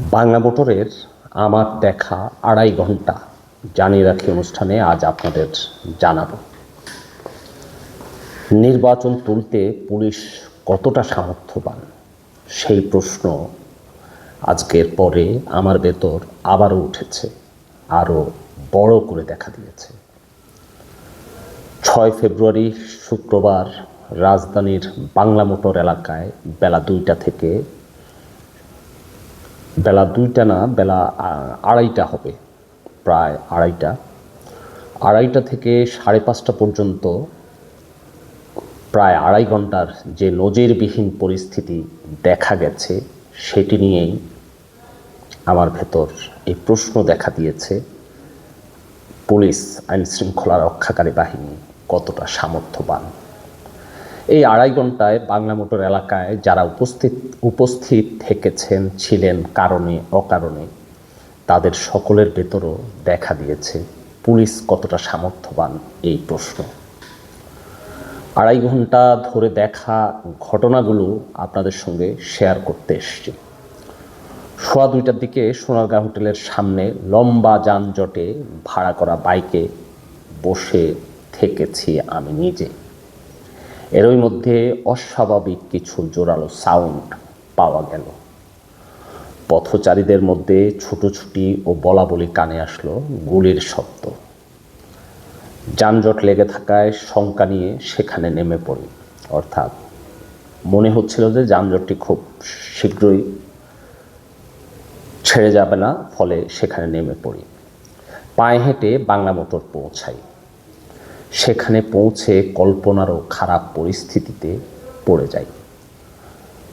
বাংলা মোটরের আমার দেখা আড়াই ঘণ্টা। জানিয়ে রাখি অনুষ্ঠানে আজ আপনাদের জানাব। নির্বাচন তুলতে পুলিশ কতটা সামর্থ্যবান সেই প্রশ্ন আজকের পরে আমার ভেতর আবারও উঠেছে, আরও বড় করে দেখা দিয়েছে। ছয় ফেব্রুয়ারি শুক্রবার রাজধানীর বাংলা মোটর এলাকায় বেলা দুইটা থেকে বেলা দুইটা না, বেলা আড়াইটা হবে, প্রায় আড়াইটা। আড়াইটা থেকে সাড়ে পাঁচটা পর্যন্ত প্রায় আড়াই ঘণ্টার যে নজিরবিহীন পরিস্থিতি দেখা গেছে, সেটি নিয়েই আমার ভেতর এই প্রশ্ন দেখা দিয়েছে, পুলিশ আইন শৃঙ্খলা রক্ষাকারী বাহিনী কতটা সামর্থ্যবান? এই আড়াই ঘন্টায় বাংলা মোটর এলাকায় যারা উপস্থিত উপস্থিত থেকেছেন, ছিলেন কারণে, অকারণে, তাদের সকলের ভেতরও দেখা দিয়েছে পুলিশ কতটা সামর্থ্যবান এই প্রশ্ন। আড়াই ঘণ্টা ধরে দেখা ঘটনাগুলো আপনাদের সঙ্গে শেয়ার করতে এসছি। সোয়া দুইটার দিকে সোনারগাঁ হোটেলের সামনে লম্বা যানজটে ভাড়া করা বাইকে বসে থেকেছি আমি নিজে। এরই মধ্যে অস্বাভাবিক কিছু জোরালো সাউন্ড পাওয়া গেল। পথচারীদের মধ্যে ছুটোছুটি ও বলাবলি কানে আসলো গুলির শব্দ। যানজট লেগে থাকায় শঙ্কা নিয়ে সেখানে নেমে পড়ি। অর্থাৎ মনে হচ্ছিল যে যানজটটি খুব শীঘ্রই ছেড়ে যাবে না, ফলে সেখানে নেমে পড়ি। পায়ে হেঁটে বাংলা মোটর পৌঁছাই। সেখানে পৌঁছে কল্পনারও খারাপ পরিস্থিতিতে পড়ে যাই।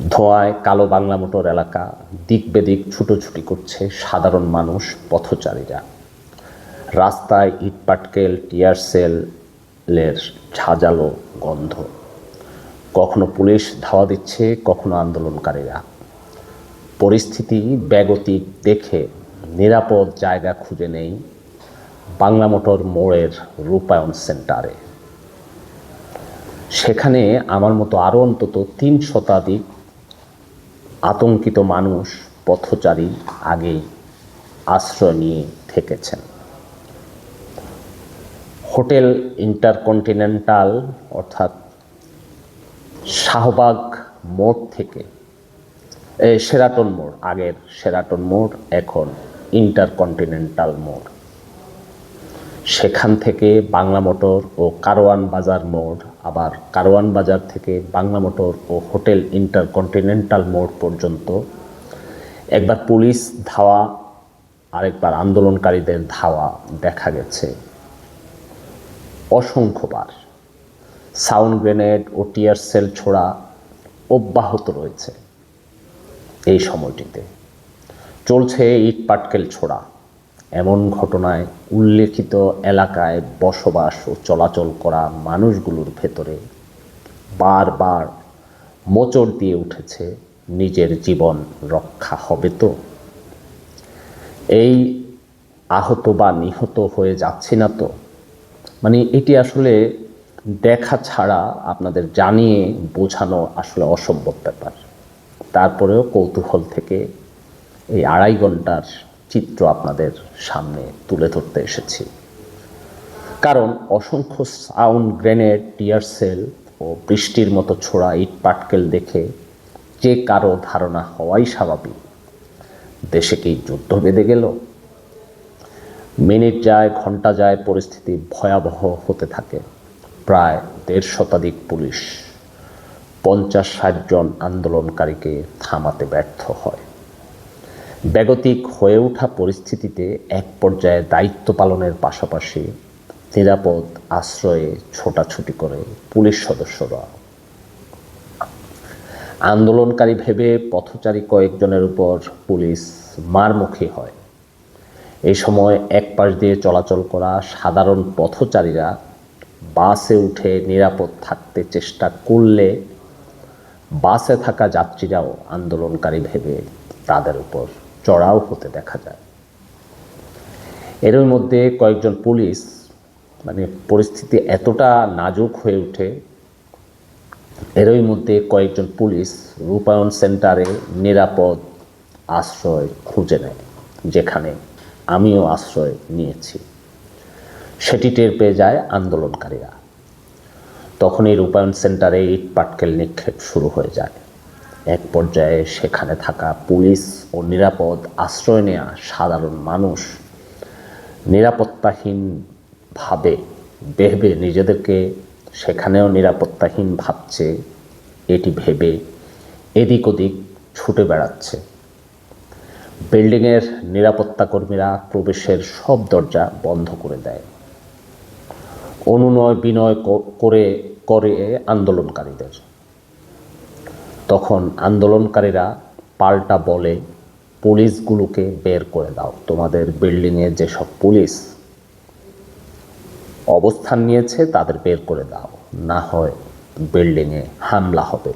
ধোঁয়ায় কালো বাংলা মোটর এলাকা, দিক বেদিক ছুটোছুটি করছে সাধারণ মানুষ, পথচারীরা। রাস্তায় ইটপাটকেল টিয়ার সেলের ঝাঁঝালো গন্ধ। কখনো পুলিশ ধাওয়া দিচ্ছে, কখনো আন্দোলনকারীরা। পরিস্থিতি ব্যাগতিক দেখে নিরাপদ জায়গা খুঁজে নেই বাংলা মোটর মোড়ের রূপায়ণ সেন্টারে। সেখানে আমার মতো আরও অন্তত তিন শতাধিক আতঙ্কিত মানুষ, পথচারী আগে আশ্রয় নিয়ে থেকেছেন। হোটেল ইন্টারকন্টিনেন্টাল, অর্থাৎ শাহবাগ মোড় থেকে সেরাটন মোড়, আগের সেরাটন মোড়, এখন ইন্টারকন্টিনেন্টাল মোড়। সেখান থেকে বাংলা মোটর ও কারওয়ান বাজার মোড়, আবার কারওয়ান বাজার থেকে বাংলা মোটর ও হোটেল ইন্টারকন্টিনেন্টাল মোড় পর্যন্ত। একবার পুলিশ ধাওয়া, আরেকবার আন্দোলনকারীদের ধাওয়া দেখা গেছে। অসংখ্যবার। সাউন্ড গ্রেনেড ও টিয়ার সেল ছোড়া অব্যাহত রয়েছে এই সময়টিতে। চলছে ইট পাটকেল ছোড়া। এমন ঘটনায় উল্লেখিত এলাকায় বসবাস ও চলাচল করা মানুষগুলোর ভেতরে বারবার মোচড় দিয়ে উঠেছে নিজের জীবন রক্ষা হবে তো? এই আহত বা নিহত হয়ে যাচ্ছি না তো? মানে এটি আসলে দেখা ছাড়া আপনাদের জানিয়ে বোঝানো আসলে অসম্ভব ব্যাপার। তারপরেও কৌতূহল থেকে এই আড়াই ঘণ্টার চিত্র আপনাদের সামনে তুলে ধরতে এসেছি। কারণ অসংখ্য সাউন্ড গ্রেনেড, টিয়ার সেল ও বৃষ্টির মতো ছোড়া ইট পাটকেল দেখে যে কারও ধারণা হওয়াই স্বাভাবিক। দেশে কি যুদ্ধ বেঁধে গেল? মিনিট যায়, ঘণ্টা যায়, পরিস্থিতি ভয়াবহ হতে থাকে। প্রায় দেড় শতাধিক পুলিশ পঞ্চাশ ষাট জন আন্দোলনকারীকে থামাতে ব্যর্থ হয়। ব্যাগতিক হয়ে ওঠা পরিস্থিতিতে এক পর্যায়ে দায়িত্ব পালনের পাশাপাশি নিরাপদ আশ্রয়ে ছোটাছুটি করে পুলিশ সদস্যরা। আন্দোলনকারী ভেবে পথচারী কয়েকজনের উপর পুলিশ মারমুখী হয়। এই সময় এক পাশ দিয়ে চলাচল করা সাধারণ পথচারীরা বাসে উঠে নিরাপদ থাকতে চেষ্টা করলে বাসে থাকা যাত্রীরাও আন্দোলনকারী ভেবে তাদের উপর চড়াও হতে দেখা যায়। এরই মধ্যে কয়েকজন পুলিশ মানে পরিস্থিতি এতটা নাজুক হয়ে ওঠে, এরই মধ্যে কয়েকজন পুলিশ রূপায়ণ সেন্টারে নিরাপদ আশ্রয় খুঁজে নেয়, যেখানে আমিও আশ্রয় নিয়েছি। সেটি টের পেয়ে যায় আন্দোলনকারীরা। তখন এই রূপায়ণ সেন্টারে ইট পাটকেল নিক্ষেপ শুরু হয়ে যায়। এক পর্যায়ে সেখানে থাকা পুলিশ ও নিরাপদ আশ্রয় নেওয়া সাধারণ মানুষ নিরাপত্তাহীনভাবে ভেবে নিজেদেরকে সেখানেও নিরাপত্তাহীন ভাবছে, এটি ভেবে এদিক ওদিক ছুটে বেড়াচ্ছে। বিল্ডিংয়ের নিরাপত্তা কর্মীরা প্রবেশের সব দরজা বন্ধ করে দেয়। অনুনয় বিনয় করে করে আন্দোলনকারীদের। তখন আন্দোলনকারীরা পাল্টা বলে, পুলিশগুলোকে বের করে দাও, তোমাদের বিল্ডিংয়ে যেসব পুলিশ অবস্থান নিয়েছে তাদের বের করে দাও, না হয় বিল্ডিংয়ে হামলা হবে।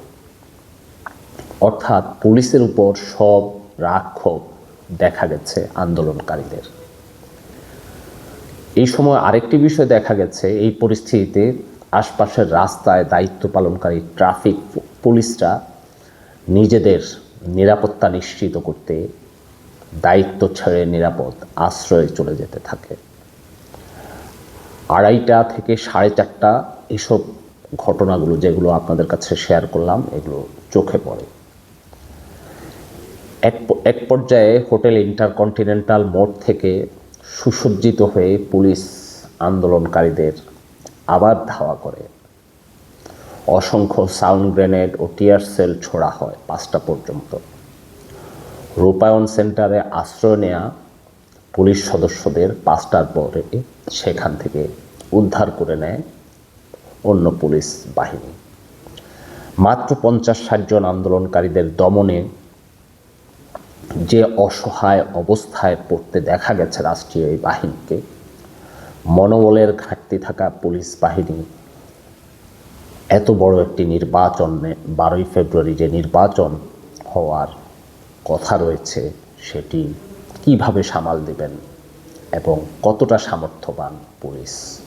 অর্থাৎ পুলিশের উপর সব রাগ ক্ষোভ দেখা গেছে আন্দোলনকারীদের। এই সময় আরেকটি বিষয় দেখা গেছে, এই পরিস্থিতিতে আশপাশের রাস্তায় দায়িত্ব পালনকারী ট্রাফিক পুলিশরা নিজেদের নিরাপত্তা নিশ্চিত করতে দায়িত্ব ছেড়ে নিরাপদ আশ্রয়ে চলে যেতে থাকে। আড়াইটা থেকে সাড়ে চারটা এসব ঘটনাগুলো যেগুলো আপনাদের কাছে শেয়ার করলাম, এগুলো চোখে পড়ে। এক এক পর্যায়ে হোটেল ইন্টারকন্টিনেন্টাল মোড় থেকে সুসজ্জিত হয়ে পুলিশ আন্দোলনকারীদের আবার ধাওয়া করে। অসংখ্য সাউন্ড গ্রেনেড ও টিয়ার সেল ছোড়া হয় পাঁচটা পর্যন্ত। রূপায়ণ সেন্টারে আশ্রয় নেয়া পুলিশ সদস্যদের পাঁচটার পরে সেখান থেকে উদ্ধার করে নেয় অন্য পুলিশ বাহিনী। মাত্র পঞ্চাশ ষাট জন আন্দোলনকারীদের দমনে যে অসহায় অবস্থায় পড়তে দেখা গেছে রাষ্ট্রীয় এই বাহিনীকে, মনোবলের ঘাটতি থাকা পুলিশ বাহিনী এত বড় একটি নির্বাচনে বারোই ফেব্রুয়ারি যে নির্বাচন হওয়ার কথা রয়েছে, সেটি কীভাবে সামাল দেবেন এবং কতটা সামর্থ্যবান পুলিশ?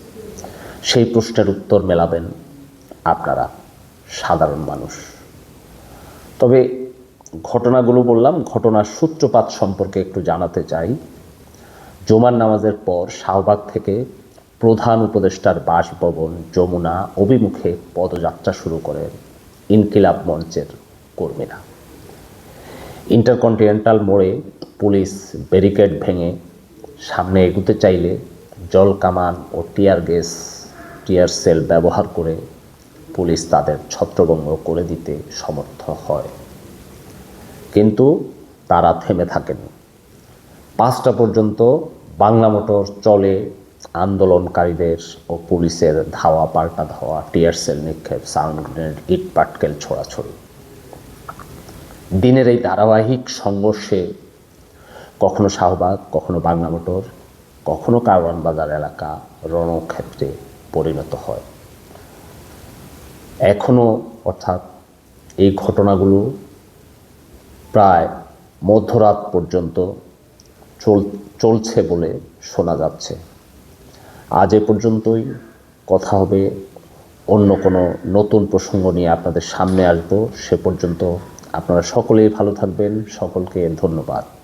সেই প্রশ্নের উত্তর মেলাবেন আপনারা সাধারণ মানুষ। তবে ঘটনাগুলো বললাম, ঘটনার সূত্রপাত সম্পর্কে একটু জানাতে চাই। জুমার নামাজের পর শাহবাগ থেকে প্রধান উপদেষ্টার বাসভবন যমুনা অভিমুখে পদযাত্রা শুরু করেন ইনকিলাব মঞ্চের কর্মীরা। ইন্টারকন্টিনেন্টাল মোড়ে পুলিশ ব্যারিকেড ভেঙে সামনে এগুতে চাইলে জল কামান ও টিয়ার গ্যাস, টিয়ার সেল ব্যবহার করে পুলিশ তাদের ছত্রভঙ্গ করে দিতে সমর্থ হয়। কিন্তু তারা থেমে থাকেন। পাঁচটা পর্যন্ত বাংলা মোটর চলে আন্দোলনকারীদের ও পুলিশের ধাওয়া, পাল্টা ধাওয়া টিয়ার সেল নিক্ষেপ সাউন্ড গ্রেনেড ইট পাটকেল ছোড়াছড়ি। দিনের এই ধারাবাহিক সংঘর্ষে কখনো শাহবাগ, কখনো বাংলা মোটর, কখনো কারওয়ান বাজার এলাকা রণক্ষেত্রে পরিণত হয়। এখনও অর্থাৎ এই ঘটনাগুলো প্রায় মধ্যরাত পর্যন্ত চল, চলছে বলে শোনা যাচ্ছে। আজ এ পর্যন্তই। কথা হবে অন্য কোনো নতুন প্রসঙ্গ নিয়ে আপনাদের সামনে আসব। সে পর্যন্ত আপনারা সকলেই ভালো থাকবেন। সকলকে ধন্যবাদ।